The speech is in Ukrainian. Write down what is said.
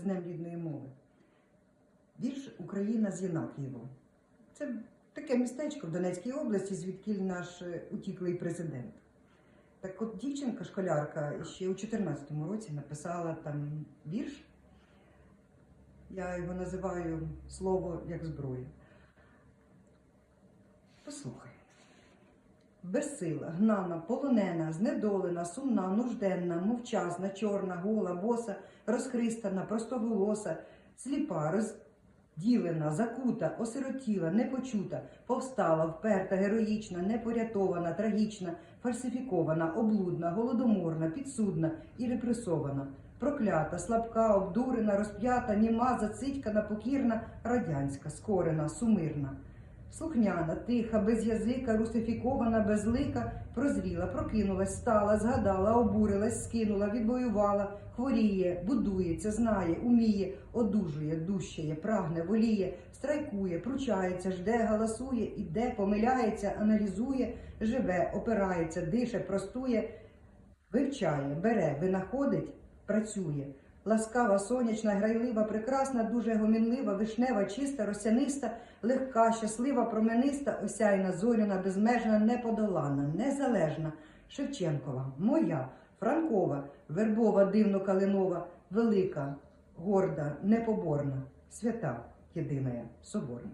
з Днем рідної мови. Вірш Україна з Єнаклієво. Це таке містечко в Донецькій області, звідки наш е, утіклий президент. Так от дівчинка, школярка, ще у 14-му році написала там вірш. Я його називаю слово як зброя. Послухай. Безсила, гнана, полонена, знедолена, сумна, нужденна, мовчазна, чорна, гола, боса, розхристана, простоголоса, сліпа, розділена, закута, осиротіла, непочута, повстала, вперта, героїчна, непорятована, трагічна, фальсифікована, облудна, голодоморна, підсудна і репресована, проклята, слабка, обдурена, розп'ята, німа, зацитькана, покірна, радянська, скорена, сумирна. Слухняна, тиха, без язика, русифікована, безлика, прозріла, прокинулась, стала, згадала, обурилась, скинула, відвоювала, хворіє, будується, знає, уміє, одужує, дужчає, прагне, воліє, страйкує, пручається, жде, галасує, іде, помиляється, аналізує, живе, опирається, дише, простує, вивчає, бере, винаходить, працює. Ласкава, сонячна, грайлива, прекрасна, дуже гомінлива, вишнева, чиста, росяниста, легка, щаслива, промениста, осяйна, зоряна, безмежна, неподолана, незалежна, Шевченкова, моя, Франкова, вербова, дивно калинова, велика, горда, непоборна, свята, єдина, соборна.